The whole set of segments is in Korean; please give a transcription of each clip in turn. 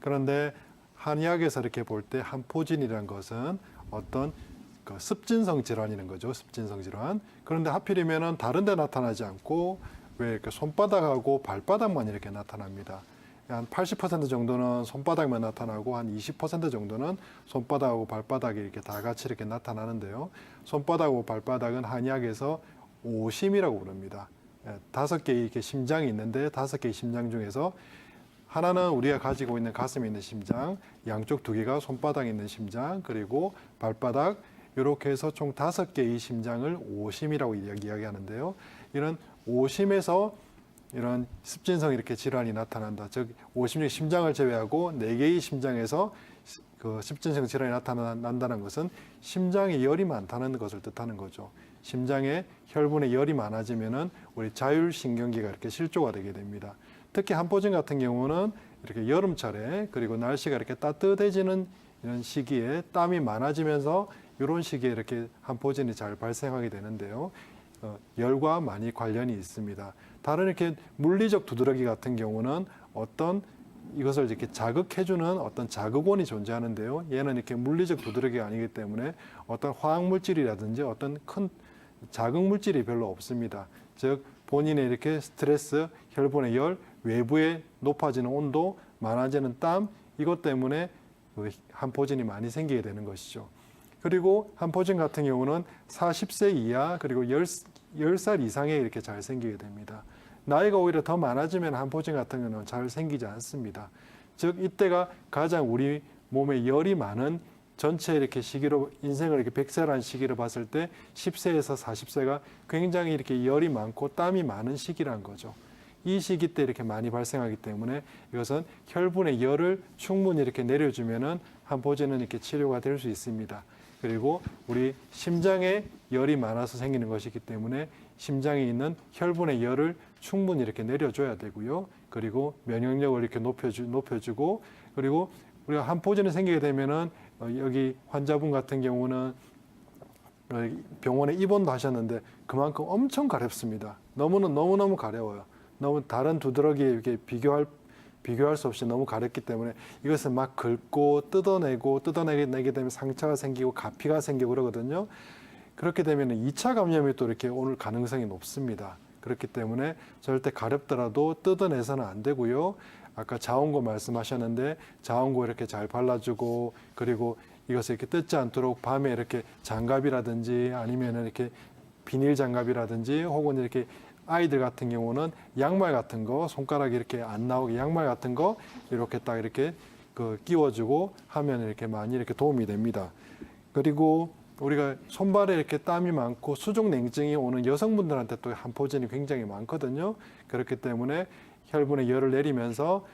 그런데 한의학에서 이렇게 볼 때 한포진이라는 것은 어떤 그 습진성 질환이는 거죠. 습진성 질환. 그런데 하필이면은 다른 데 나타나지 않고 왜 이렇게 손바닥하고 발바닥만 이렇게 나타납니다. 한 80% 정도는 손바닥만 나타나고 한 20% 정도는 손바닥하고 발바닥이 이렇게 다 같이 이렇게 나타나는데요. 손바닥하고 발바닥은 한의학에서 오심이라고 부릅니다. 예, 다섯 개의 이렇게 심장이 있는데 다섯 개의 심장 중에서 하나는 우리가 가지고 있는 가슴에 있는 심장, 양쪽 두 개가 손바닥에 있는 심장, 그리고 발바닥 이렇게 해서 총 다섯 개의 심장을 오심이라고 이야기- 이야기하는데요. 이런 오심에서 이런 습진성 이렇게 질환이 나타난다. 즉 오심 중 심장을 제외하고 네 개의 심장에서 시- 그 습진성 질환이 나타난다는 것은 심장에 열이 많다는 것을 뜻하는 거죠. 심장에 혈분에 열이 많아지면은 우리 자율신경계가 이렇게 실조가 되게 됩니다. 특히 한포진 같은 경우는 이렇게 여름철에 그리고 날씨가 이렇게 따뜻해지는 이런 시기에 땀이 많아지면서 이런 시기에 이렇게 한포진이 잘 발생하게 되는데요. 어, 열과 많이 관련이 있습니다. 다른 이렇게 물리적 두드러기 같은 경우는 어떤 이것을 이렇게 자극해주는 어떤 자극원이 존재하는데요. 얘는 이렇게 물리적 두드러기가 아니기 때문에 어떤 화학 물질이라든지 어떤 큰 자극 물질이 별로 없습니다. 즉 본인의 이렇게 스트레스, 혈분의 열, 외부에 높아지는 온도, 많아지는 땀 이것 때문에 그 한포진이 많이 생기게 되는 것이죠. 그리고 한포진 같은 경우는 40세 이하 그리고 10, 10 살 이상에 이렇게 잘 생기게 됩니다. 나이가 오히려 더 많아지면 한포진 같은 경우는 잘 생기지 않습니다. 즉 이때가 가장 우리 몸에 열이 많은 전체 이렇게 시기로 인생을 이렇게 100세라는 시기로 봤을 때 10세에서 40세가 굉장히 이렇게 열이 많고 땀이 많은 시기란 거죠. 이 시기 때 이렇게 많이 발생하기 때문에 이것은 혈분의 열을 충분히 이렇게 내려주면은 한포진은 이렇게 치료가 될 수 있습니다. 그리고 우리 심장에 열이 많아서 생기는 것이기 때문에 심장에 있는 혈분의 열을 충분히 이렇게 내려줘야 되고요. 그리고 면역력을 이렇게 높여주, 높여주고 그리고 우리가 한포진이 생기게 되면은 어, 여기 환자분 같은 경우는 어, 병원에 입원도 하셨는데 그만큼 엄청 가렵습니다. 너무는 너무너무 가려워요. 너무 다른 두드러기에 이렇게 비교할 비교할 수 없이 너무 가렵기 때문에 이것을 막 긁고 뜯어내고 뜯어내게 내게 되면 상처가 생기고 가피가 생기고 그러거든요. 그렇게 되면 2차 감염이 또 이렇게 올 가능성이 높습니다. 그렇기 때문에 절대 가렵더라도 뜯어내서는 안 되고요. 아까 자원고 말씀하셨는데 자원고 이렇게 잘 발라주고 그리고 이것을 이렇게 뜯지 않도록 밤에 이렇게 장갑이라든지 아니면 이렇게 비닐 장갑이라든지 혹은 이렇게 아이들 같은 경우는 양말 같은 거 손가락이 이렇게 안 나오게 양말 같은 거 이렇게 딱 이렇게 그 끼워주고 하면 이렇게 많이 이렇게 도움이 됩니다. 그리고 우리가 손발에 이렇게 땀이 많고 수족 냉증이 오는 여성분들한테 또 한포진이 굉장히 많거든요. 그렇기 때문에 혈분의 열을 내리면서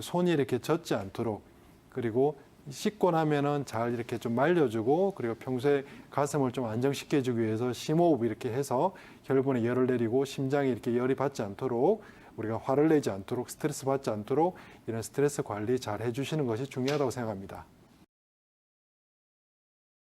손이 이렇게 젖지 않도록 그리고 씻고 나면은 잘 이렇게 좀 말려주고 그리고 평소에 가슴을 좀 안정시켜주기 위해서 심호흡 이렇게 해서 혈분의 열을 내리고 심장이 이렇게 열이 받지 않도록 우리가 화를 내지 않도록 스트레스 받지 않도록 이런 스트레스 관리 잘 해주시는 것이 중요하다고 생각합니다.